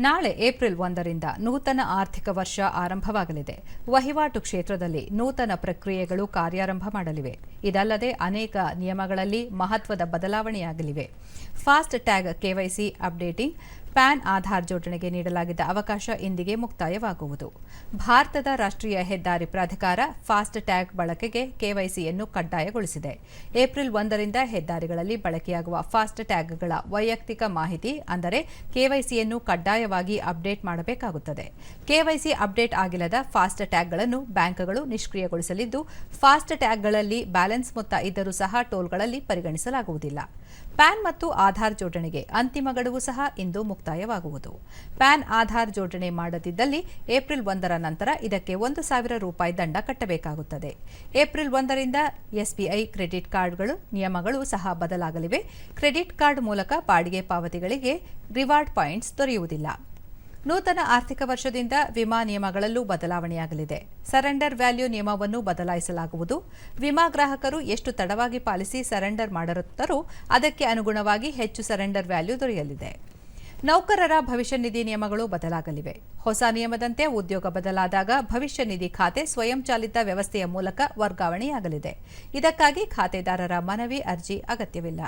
ನಾಳೆ ಏಪ್ರಿಲ್ ಒಂದರಿಂದ ನೂತನ ಆರ್ಥಿಕ ವರ್ಷ ಆರಂಭವಾಗಲಿದೆ. ವಹಿವಾಟು ಕ್ಷೇತ್ರದಲ್ಲಿ ನೂತನ ಪ್ರಕ್ರಿಯೆಗಳು ಕಾರ್ಯಾರಂಭ ಮಾಡಲಿವೆ. ಇದಲ್ಲದೆ ಅನೇಕ ನಿಯಮಗಳಲ್ಲಿ ಮಹತ್ವದ ಬದಲಾವಣೆಯಾಗಲಿವೆ. Fast tag KYC updating PAN Aadhaar ಜೋಡಣೆಗೆ ನೀಡಲಾಗಿದ್ದ ಅವಕಾಶ ಇಂದಿಗೆ ಮುಕ್ತಾಯವಾಗುವುದು. ಭಾರತದ ರಾಷ್ಟ್ರೀಯ ಹೆದ್ದಾರಿ ಪ್ರಾಧಿಕಾರ ಫಾಸ್ಟ್ ಟ್ಯಾಗ್ ಬಳಕೆಗೆ ಕೆವೈಸಿಯನ್ನು ಕಡ್ಡಾಯಗೊಳಿಸಿದೆ. ಏಪ್ರಿಲ್ ಒಂದರಿಂದ ಹೆದ್ದಾರಿಗಳಲ್ಲಿ ಬಳಕೆಯಾಗುವ ಫಾಸ್ಟ್ ಟ್ಯಾಗ್ಗಳ ವೈಯಕ್ತಿಕ ಮಾಹಿತಿ, ಅಂದರೆ ಕೆವೈಸಿಯನ್ನು ಕಡ್ಡಾಯವಾಗಿ ಅಪ್ಡೇಟ್ ಮಾಡಬೇಕಾಗುತ್ತದೆ. ಕೆವೈಸಿ ಅಪ್ಡೇಟ್ ಆಗಿಲ್ಲದ ಫಾಸ್ಟ್ ಟ್ಯಾಗ್ಗಳನ್ನು ಬ್ಯಾಂಕ್ಗಳು ನಿಷ್ಕ್ರಿಯಗೊಳಿಸಲಿದ್ದು, ಫಾಸ್ಟ್ ಟ್ಯಾಗ್ಗಳಲ್ಲಿ ಬ್ಯಾಲೆನ್ಸ್ ಮೊತ್ತ ಇದ್ದರೂ ಸಹ ಟೋಲ್ಗಳಲ್ಲಿ ಪರಿಗಣಿಸಲಾಗುವುದಿಲ್ಲ. ಪ್ಯಾನ್ ಮತ್ತು ಆಧಾರ್ ಜೋಡಣೆಗೆ ಅಂತಿಮ ಗಡುವು ಸಹ ಇಂದು ಮುಕ್ತಾಯವಾಗುವುದು. ಪ್ಯಾನ್ ಆಧಾರ್ ಜೋಡಣೆ ಮಾಡದಿದ್ದಲ್ಲಿ ಏಪ್ರಿಲ್ ಒಂದರ ನಂತರ ಇದಕ್ಕೆ ಒಂದು ಸಾವಿರ ರೂಪಾಯಿ ದಂಡ ಕಟ್ಟಬೇಕಾಗುತ್ತದೆ. ಏಪ್ರಿಲ್ ಒಂದರಿಂದ ಎಸ್ಬಿಐ ಕ್ರೆಡಿಟ್ ಕಾರ್ಡ್ಗಳು, ನಿಯಮಗಳು ಸಹ ಬದಲಾಗಲಿವೆ. ಕ್ರೆಡಿಟ್ ಕಾರ್ಡ್ ಮೂಲಕ ಬಾಡಿಗೆ ಪಾವತಿಗಳಿಗೆ ರಿವಾರ್ಡ್ ಪಾಯಿಂಟ್ಸ್ ದೊರೆಯುವುದಿಲ್ಲ. ನೂತನ ಆರ್ಥಿಕ ವರ್ಷದಿಂದ ವಿಮಾ ನಿಯಮಗಳಲ್ಲೂ ಬದಲಾವಣೆಯಾಗಲಿದೆ. ಸರೆಂಡರ್ ವ್ಯಾಲ್ಯೂ ನಿಯಮವನ್ನು ಬದಲಾಯಿಸಲಾಗುವುದು. ವಿಮಾ ಗ್ರಾಹಕರು ಎಷ್ಟು ತಡವಾಗಿ ಪಾಲಿಸಿ ಸರೆಂಡರ್ ಮಾಡಿರುತ್ತಾರೋ ಅದಕ್ಕೆ ಅನುಗುಣವಾಗಿ ಹೆಚ್ಚು ಸರೆಂಡರ್ ವ್ಯಾಲ್ಯೂ ದೊರೆಯಲಿದೆ. ನೌಕರರ ಭವಿಷ್ಯ ನಿಧಿ ನಿಯಮಗಳು ಬದಲಾಗಲಿವೆ. ಹೊಸ ನಿಯಮದಂತೆ ಉದ್ಯೋಗ ಬದಲಾದಾಗ ಭವಿಷ್ಯ ನಿಧಿ ಖಾತೆ ಸ್ವಯಂಚಾಲಿತ ವ್ಯವಸ್ಥೆಯ ಮೂಲಕ ವರ್ಗಾವಣೆಯಾಗಲಿದೆ. ಇದಕ್ಕಾಗಿ ಖಾತೆದಾರರ ಮನವಿ ಅರ್ಜಿ ಅಗತ್ಯವಿಲ್ಲ.